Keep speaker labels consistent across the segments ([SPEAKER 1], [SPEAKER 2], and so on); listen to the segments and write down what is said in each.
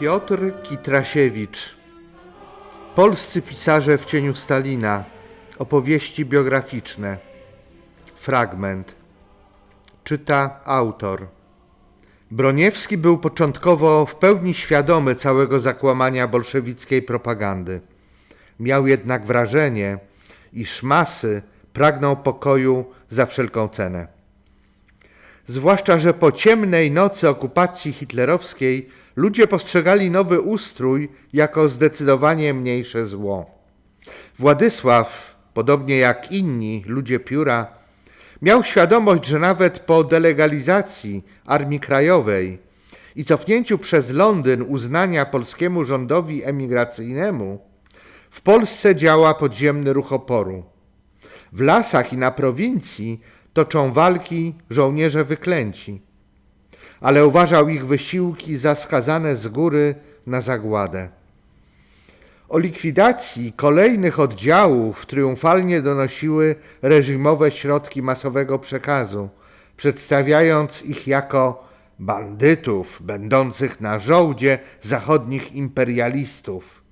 [SPEAKER 1] Piotr Kitrasiewicz. Polscy pisarze w cieniu Stalina. Opowieści biograficzne. Fragment. Czyta autor. Broniewski był początkowo w pełni świadomy całego zakłamania bolszewickiej propagandy. Miał jednak wrażenie, iż masy pragną pokoju za wszelką cenę. Zwłaszcza, że po ciemnej nocy okupacji hitlerowskiej ludzie postrzegali nowy ustrój jako zdecydowanie mniejsze zło. Władysław, podobnie jak inni ludzie pióra, miał świadomość, że nawet po delegalizacji Armii Krajowej i cofnięciu przez Londyn uznania polskiemu rządowi emigracyjnemu, w Polsce działa podziemny ruch oporu. W lasach i na prowincji toczą walki żołnierze wyklęci, ale uważał ich wysiłki za skazane z góry na zagładę. O likwidacji kolejnych oddziałów triumfalnie donosiły reżimowe środki masowego przekazu, przedstawiając ich jako bandytów będących na żołdzie zachodnich imperialistów.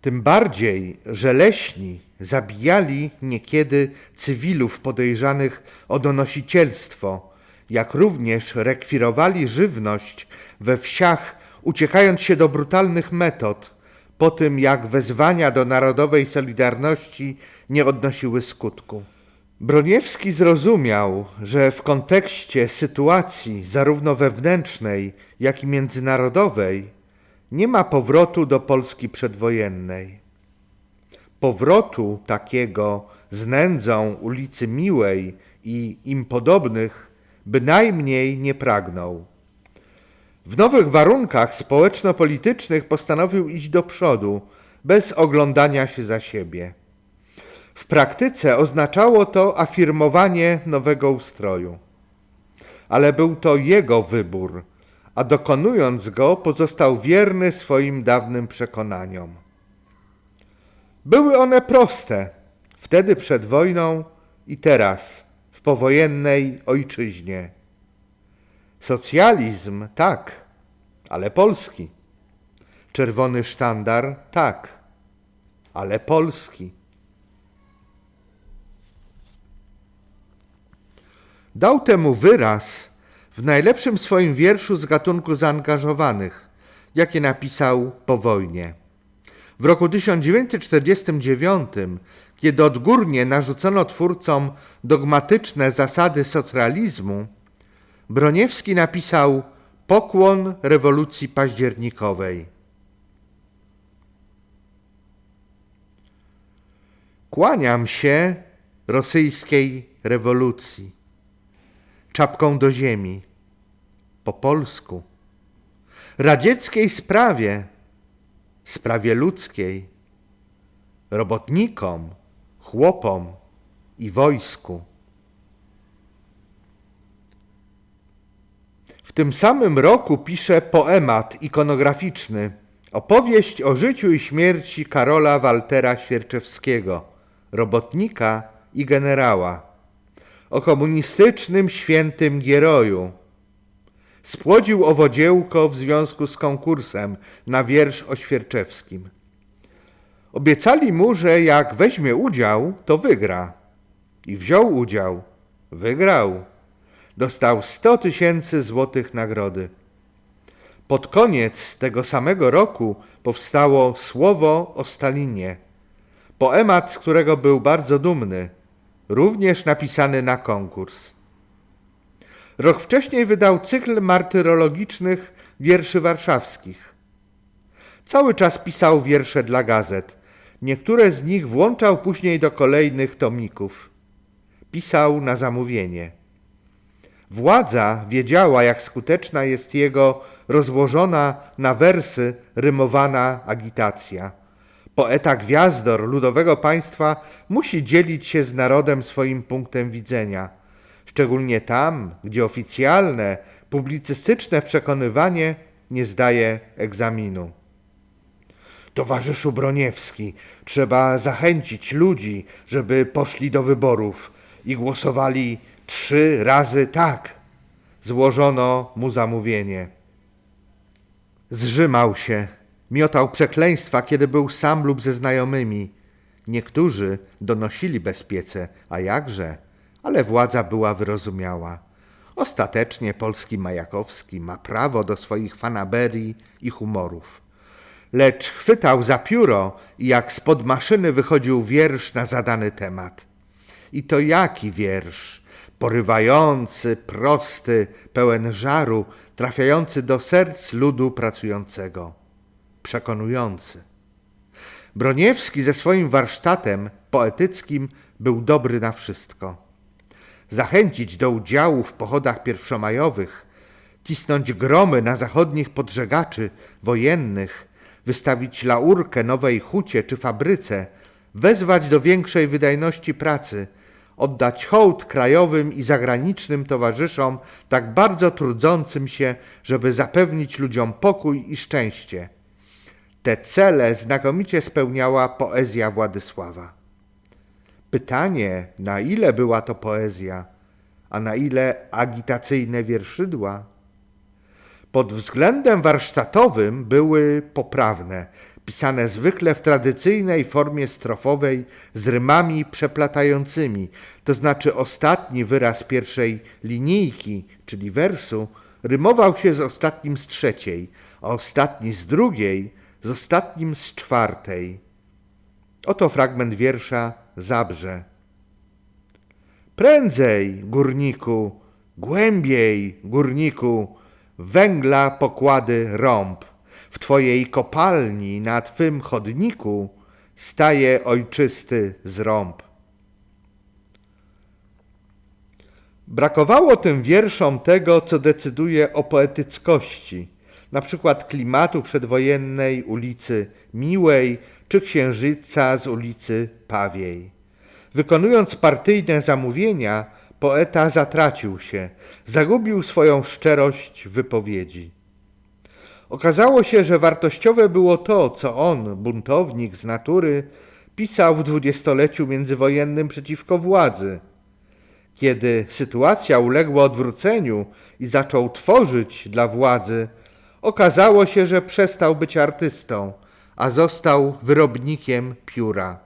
[SPEAKER 1] Tym bardziej, że leśni zabijali niekiedy cywilów podejrzanych o donosicielstwo, jak również rekwirowali żywność we wsiach, uciekając się do brutalnych metod, po tym jak wezwania do narodowej solidarności nie odnosiły skutku. Broniewski zrozumiał, że w kontekście sytuacji zarówno wewnętrznej, jak i międzynarodowej nie ma powrotu do Polski przedwojennej. Powrotu takiego z nędzą ulicy Miłej i im podobnych bynajmniej nie pragnął. W nowych warunkach społeczno-politycznych postanowił iść do przodu, bez oglądania się za siebie. W praktyce oznaczało to afirmowanie nowego ustroju. Ale był to jego wybór, a dokonując go pozostał wierny swoim dawnym przekonaniom. Były one proste, wtedy przed wojną i teraz, w powojennej ojczyźnie. Socjalizm tak, ale polski. Czerwony sztandar tak, ale polski. Dał temu wyraz w najlepszym swoim wierszu z gatunku zaangażowanych, jakie napisał po wojnie. W roku 1949, kiedy odgórnie narzucono twórcom dogmatyczne zasady socjalizmu, Broniewski napisał Pokłon rewolucji październikowej. Kłaniam się rosyjskiej rewolucji, czapką do ziemi, po polsku, radzieckiej sprawie, sprawie ludzkiej, robotnikom, chłopom i wojsku. W tym samym roku pisze poemat ikonograficzny, opowieść o życiu i śmierci Karola Waltera Świerczewskiego, robotnika i generała, o komunistycznym świętym Gieroju. Spłodził owodziełko w związku z konkursem na wiersz o Świerczewskim. Obiecali mu, że jak weźmie udział, to wygra. I wziął udział. Wygrał dostał 100 tysięcy złotych nagrody. Pod koniec tego samego roku powstało Słowo o Stalinie, poemat, z którego był bardzo dumny, również napisany na konkurs. Rok wcześniej wydał cykl martyrologicznych wierszy warszawskich. Cały czas pisał wiersze dla gazet. Niektóre z nich włączał później do kolejnych tomików. Pisał na zamówienie. Władza wiedziała, jak skuteczna jest jego rozłożona na wersy rymowana agitacja. Poeta gwiazdor ludowego państwa musi dzielić się z narodem swoim punktem widzenia, szczególnie tam, gdzie oficjalne, publicystyczne przekonywanie nie zdaje egzaminu. Towarzyszu Broniewski, trzeba zachęcić ludzi, żeby poszli do wyborów i głosowali Trzy razy tak złożono mu zamówienie. Zrzymał się, miotał przekleństwa, kiedy był sam lub ze znajomymi. Niektórzy donosili bezpiece, a jakże, ale władza była wyrozumiała. Ostatecznie polski Majakowski ma prawo do swoich fanaberii i humorów. Lecz chwytał za pióro i jak spod maszyny wychodził wiersz na zadany temat. I to jaki wiersz? Porywający, prosty, pełen żaru, trafiający do serc ludu pracującego. Przekonujący. Broniewski ze swoim warsztatem poetyckim był dobry na wszystko. Zachęcić do udziału w pochodach pierwszomajowych, cisnąć gromy na zachodnich podżegaczy wojennych, wystawić laurkę nowej hucie czy fabryce, wezwać do większej wydajności pracy, oddać hołd krajowym i zagranicznym towarzyszom tak bardzo trudzącym się, żeby zapewnić ludziom pokój i szczęście. Te cele znakomicie spełniała poezja Władysława. Pytanie, na ile była to poezja, a na ile agitacyjne wierszydła? Pod względem warsztatowym były poprawne, pisane zwykle w tradycyjnej formie strofowej z rymami przeplatającymi, to znaczy ostatni wyraz pierwszej linijki, czyli wersu, rymował się z ostatnim z trzeciej, a ostatni z drugiej z ostatnim z czwartej. Oto fragment wiersza Zabrze. Prędzej, górniku, głębiej, górniku, węgla pokłady rąb. W twojej kopalni na twym chodniku staje ojczysty zrąb. Brakowało tym wierszom tego, co decyduje o poetyckości, na przykład klimatu przedwojennej ulicy Miłej czy księżyca z ulicy Pawiej. Wykonując partyjne zamówienia, poeta zatracił się, zagubił swoją szczerość wypowiedzi. Okazało się, że wartościowe było to, co on, buntownik z natury, pisał w dwudziestoleciu międzywojennym przeciwko władzy. Kiedy sytuacja uległa odwróceniu i zaczął tworzyć dla władzy, okazało się, że przestał być artystą, a został wyrobnikiem pióra.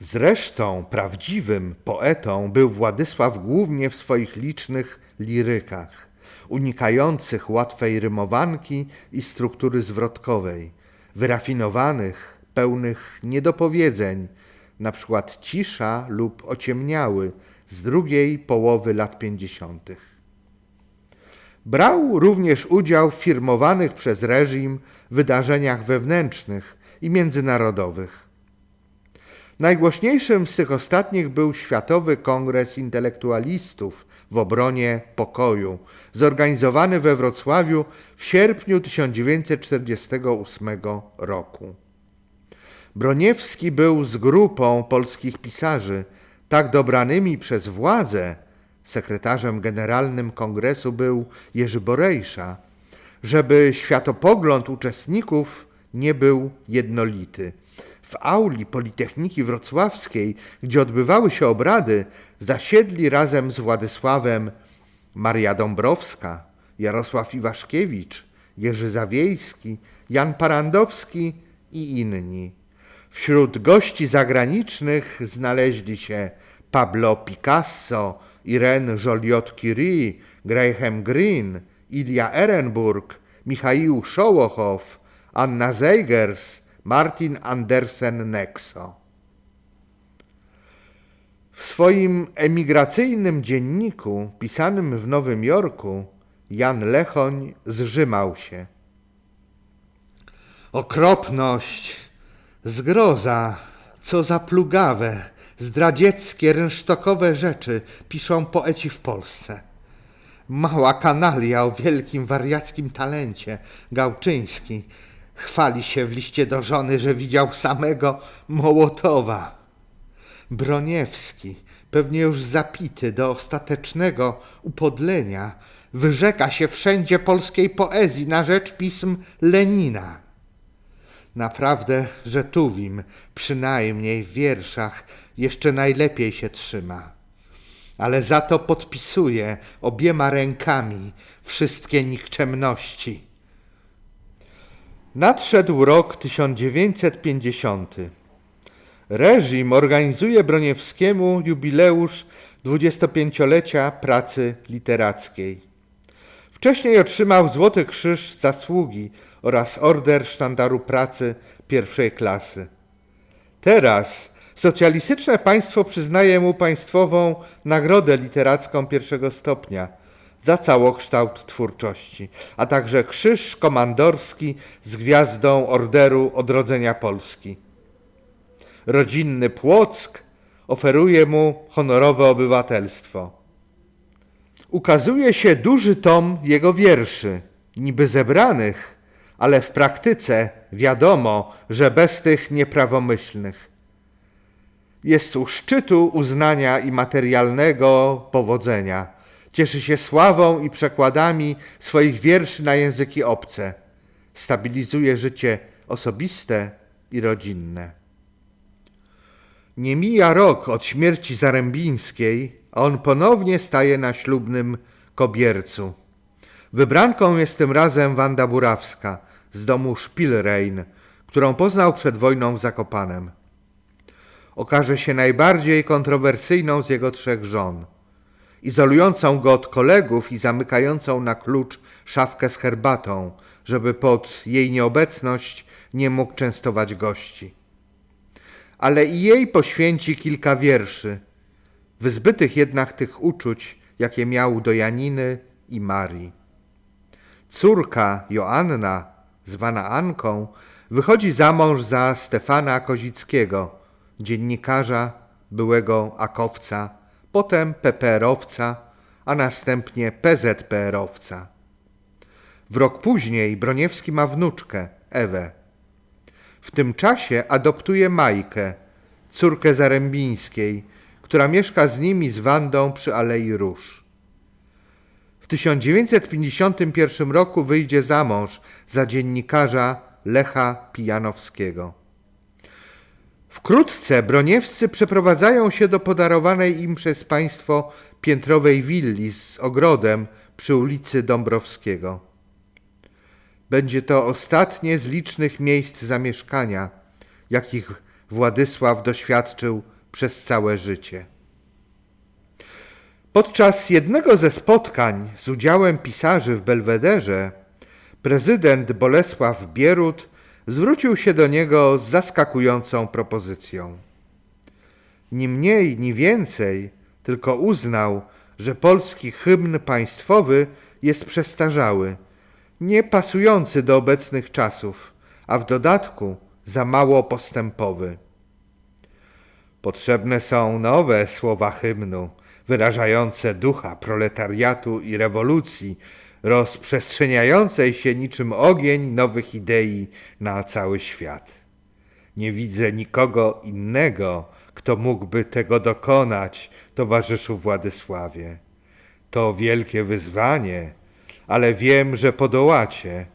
[SPEAKER 1] Zresztą prawdziwym poetą był Władysław głównie w swoich licznych lirykach, unikających łatwej rymowanki i struktury zwrotkowej, wyrafinowanych, pełnych niedopowiedzeń, na przykład Cisza lub Ociemniały z drugiej połowy lat pięćdziesiątych. Brał również udział w firmowanych przez reżim wydarzeniach wewnętrznych i międzynarodowych. Najgłośniejszym z tych ostatnich był Światowy Kongres Intelektualistów w obronie pokoju, zorganizowany we Wrocławiu w sierpniu 1948 roku. Broniewski był z grupą polskich pisarzy, tak dobranymi przez władzę, sekretarzem generalnym kongresu był Jerzy Borejsza, żeby światopogląd uczestników nie był jednolity. W auli Politechniki Wrocławskiej, gdzie odbywały się obrady, zasiedli razem z Władysławem Maria Dąbrowska, Jarosław Iwaszkiewicz, Jerzy Zawiejski, Jan Parandowski i inni. Wśród gości zagranicznych znaleźli się Pablo Picasso, Irene Joliot-Curie, Graham Greene, Ilja Ehrenburg, Michaił Szołochow, Anna Zeigers, Martin Andersen Nexo. W swoim emigracyjnym dzienniku pisanym w Nowym Jorku Jan Lechoń zrzymał się. Okropność, zgroza, co za plugawe, zdradzieckie, rynsztokowe rzeczy piszą poeci w Polsce. Mała kanalia o wielkim wariackim talencie, Gałczyński, chwali się w liście do żony, że widział samego Mołotowa. Broniewski, pewnie już zapity do ostatecznego upodlenia, wyrzeka się wszędzie polskiej poezji na rzecz pism Lenina. Naprawdę, że Tuwim, przynajmniej w wierszach, jeszcze najlepiej się trzyma. Ale za to podpisuje obiema rękami wszystkie nikczemności. Nadszedł rok 1950. Reżim organizuje Broniewskiemu jubileusz 25-lecia pracy literackiej. Wcześniej otrzymał Złoty Krzyż Zasługi oraz Order Sztandaru Pracy pierwszej klasy. Teraz socjalistyczne państwo przyznaje mu państwową nagrodę literacką pierwszego stopnia za całokształt twórczości, a także krzyż komandorski z gwiazdą Orderu Odrodzenia Polski. Rodzinny Płock oferuje mu honorowe obywatelstwo. Ukazuje się duży tom jego wierszy, niby zebranych, ale w praktyce wiadomo, że bez tych nieprawomyślnych. Jest u szczytu uznania i materialnego powodzenia. Cieszy się sławą i przekładami swoich wierszy na języki obce. Stabilizuje życie osobiste i rodzinne. Nie mija rok od śmierci Zarębińskiej, a on ponownie staje na ślubnym kobiercu. Wybranką jest tym razem Wanda Burawska z domu Spielrein, którą poznał przed wojną w Zakopanem. Okaże się najbardziej kontrowersyjną z jego trzech żon. Izolującą go od kolegów i zamykającą na klucz szafkę z herbatą, żeby pod jej nieobecność nie mógł częstować gości ale i jej poświęci kilka wierszy, wyzbytych jednak tych uczuć, jakie miał do Janiny i Marii. Córka Joanna, zwana Anką, wychodzi za mąż za Stefana Kozickiego, dziennikarza, byłego akowca, potem PPR-owca, a następnie PZPR-owca. W rok później Broniewski ma wnuczkę, Ewę. W tym czasie adoptuje Majkę, córkę Zarębińskiej, która mieszka z nimi z Wandą przy Alei Róż. W 1951 roku wyjdzie za mąż za dziennikarza Lecha Pijanowskiego. Wkrótce broniewscy przeprowadzają się do podarowanej im przez państwo piętrowej willi z ogrodem przy ulicy Dąbrowskiego. Będzie to ostatnie z licznych miejsc zamieszkania, jakich Władysław doświadczył przez całe życie. Podczas jednego ze spotkań z udziałem pisarzy w Belwederze prezydent Bolesław Bierut zwrócił się do niego z zaskakującą propozycją. Ni mniej, ni więcej, tylko uznał, że polski hymn państwowy jest przestarzały – nie pasujący do obecnych czasów, a w dodatku za mało postępowy. Potrzebne są nowe słowa hymnu, wyrażające ducha proletariatu i rewolucji, rozprzestrzeniającej się niczym ogień nowych idei na cały świat. Nie widzę nikogo innego, kto mógłby tego dokonać, towarzyszu Władysławie. To wielkie wyzwanie, ale wiem, że podołacie.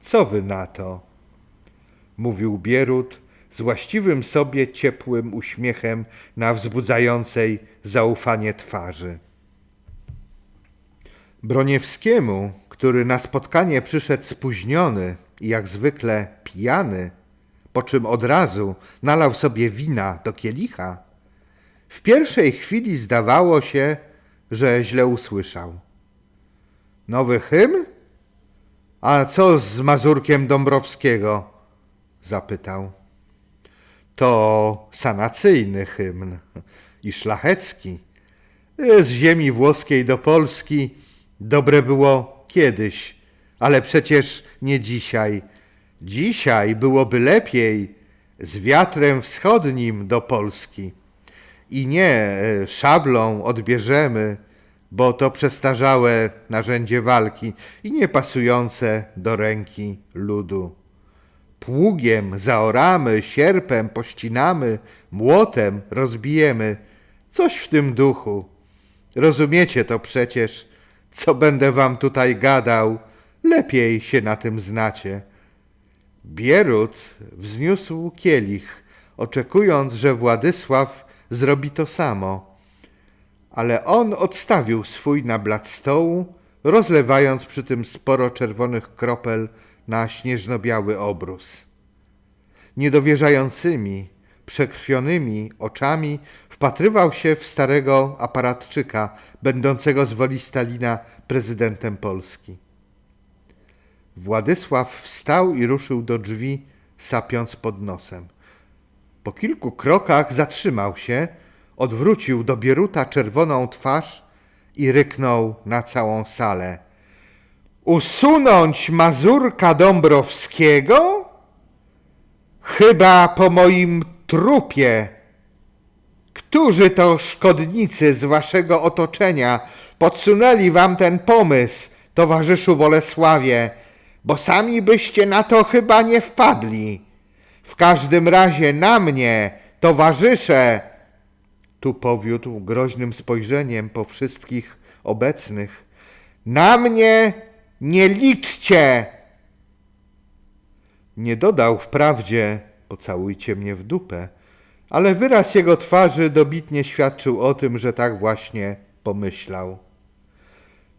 [SPEAKER 1] Co wy na to? Mówił Bierut z właściwym sobie ciepłym uśmiechem na wzbudzającej zaufanie twarzy. Broniewskiemu, który na spotkanie przyszedł spóźniony i jak zwykle pijany, po czym od razu nalał sobie wina do kielicha, w pierwszej chwili zdawało się, że źle usłyszał. Nowy hymn? A co z Mazurkiem Dąbrowskiego? Zapytał. To sanacyjny hymn i szlachecki. Z ziemi włoskiej do Polski dobre było kiedyś, ale przecież nie dzisiaj. Dzisiaj byłoby lepiej z wiatrem wschodnim do Polski. I nie e, szablą odbierzemy bo to przestarzałe narzędzie walki i niepasujące do ręki ludu. Pługiem zaoramy, sierpem pościnamy, młotem rozbijemy. Coś w tym duchu. Rozumiecie to przecież, co będę wam tutaj gadał, lepiej się na tym znacie. Bierut wzniósł kielich, oczekując, że Władysław zrobi to samo ale on odstawił swój na blat stołu, rozlewając przy tym sporo czerwonych kropel na śnieżno-biały obrus. Niedowierzającymi, przekrwionymi oczami wpatrywał się w starego aparatczyka, będącego z woli Stalina prezydentem Polski. Władysław wstał i ruszył do drzwi, sapiąc pod nosem. Po kilku krokach zatrzymał się, odwrócił do Bieruta czerwoną twarz i ryknął na całą salę. Usunąć Mazurka Dąbrowskiego? Chyba po moim trupie. Którzy to szkodnicy z waszego otoczenia podsunęli wam ten pomysł, towarzyszu Bolesławie, bo sami byście na to chyba nie wpadli. W każdym razie na mnie, towarzysze, tu powiódł groźnym spojrzeniem po wszystkich obecnych, na mnie nie liczcie! Nie dodał wprawdzie, pocałujcie mnie w dupę, ale wyraz jego twarzy dobitnie świadczył o tym, że tak właśnie pomyślał.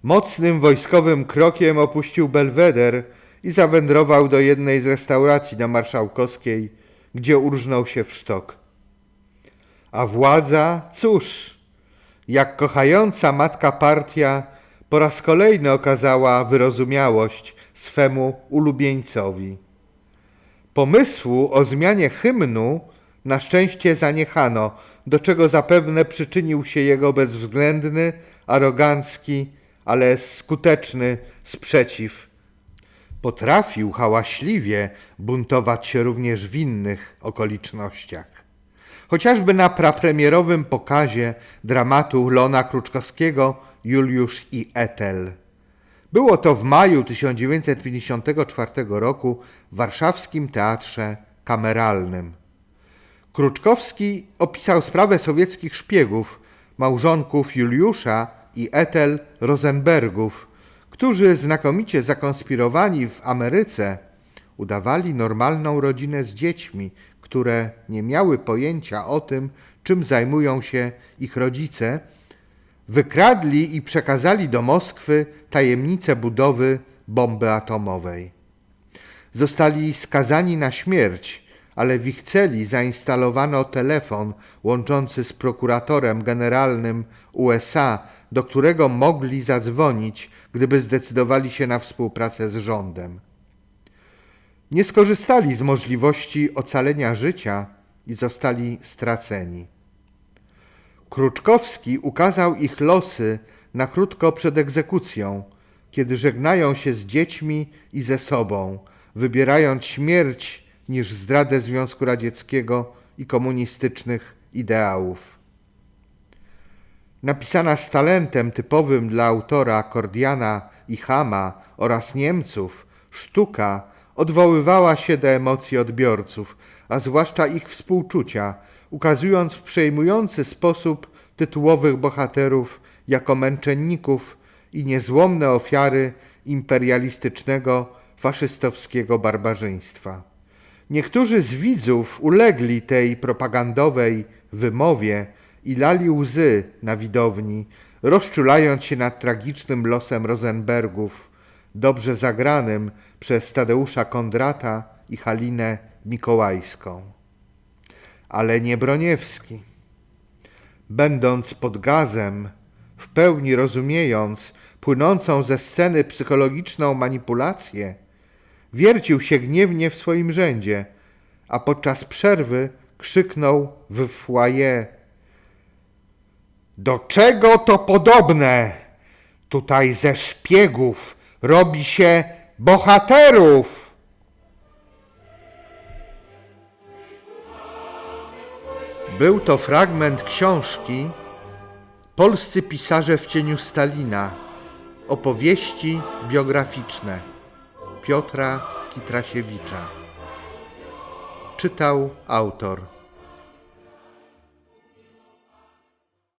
[SPEAKER 1] Mocnym wojskowym krokiem opuścił Belweder i zawędrował do jednej z restauracji na Marszałkowskiej, gdzie urżnął się w sztok. A władza, cóż, jak kochająca matka partia, po raz kolejny okazała wyrozumiałość swemu ulubieńcowi. Pomysłu o zmianie hymnu na szczęście zaniechano, do czego zapewne przyczynił się jego bezwzględny, arogancki, ale skuteczny sprzeciw. Potrafił hałaśliwie buntować się również w innych okolicznościach. Chociażby na prapremierowym pokazie dramatu Lona Kruczkowskiego Juliusz i Etel. Było to w maju 1954 roku w warszawskim teatrze kameralnym. Kruczkowski opisał sprawę sowieckich szpiegów, małżonków Juliusza i Etel Rosenbergów, którzy znakomicie zakonspirowani w Ameryce udawali normalną rodzinę z dziećmi, które nie miały pojęcia o tym, czym zajmują się ich rodzice, wykradli i przekazali do Moskwy tajemnicę budowy bomby atomowej. Zostali skazani na śmierć, ale w ich celi zainstalowano telefon łączący z prokuratorem generalnym USA, do którego mogli zadzwonić, gdyby zdecydowali się na współpracę z rządem. Nie skorzystali z możliwości ocalenia życia i zostali straceni. Kruczkowski ukazał ich losy na krótko przed egzekucją, kiedy żegnają się z dziećmi i ze sobą, wybierając śmierć niż zdradę Związku Radzieckiego i komunistycznych ideałów. Napisana z talentem typowym dla autora Kordiana i Hama oraz Niemców, sztuka odwoływała się do emocji odbiorców, a zwłaszcza ich współczucia, ukazując w przejmujący sposób tytułowych bohaterów jako męczenników i niezłomne ofiary imperialistycznego, faszystowskiego barbarzyństwa. Niektórzy z widzów ulegli tej propagandowej wymowie i lali łzy na widowni, rozczulając się nad tragicznym losem Rosenbergów, dobrze zagranym przez Tadeusza Kondrata i Halinę Mikołajską. Ale nie Broniewski. Będąc pod gazem, w pełni rozumiejąc płynącą ze sceny psychologiczną manipulację, wiercił się gniewnie w swoim rzędzie, a podczas przerwy krzyknął w foyer. Do czego to podobne? Tutaj ze szpiegów robi się bohaterów! Był to fragment książki Polscy pisarze w cieniu Stalina. Opowieści biograficzne Piotra Kitrasiewicza. Czytał autor.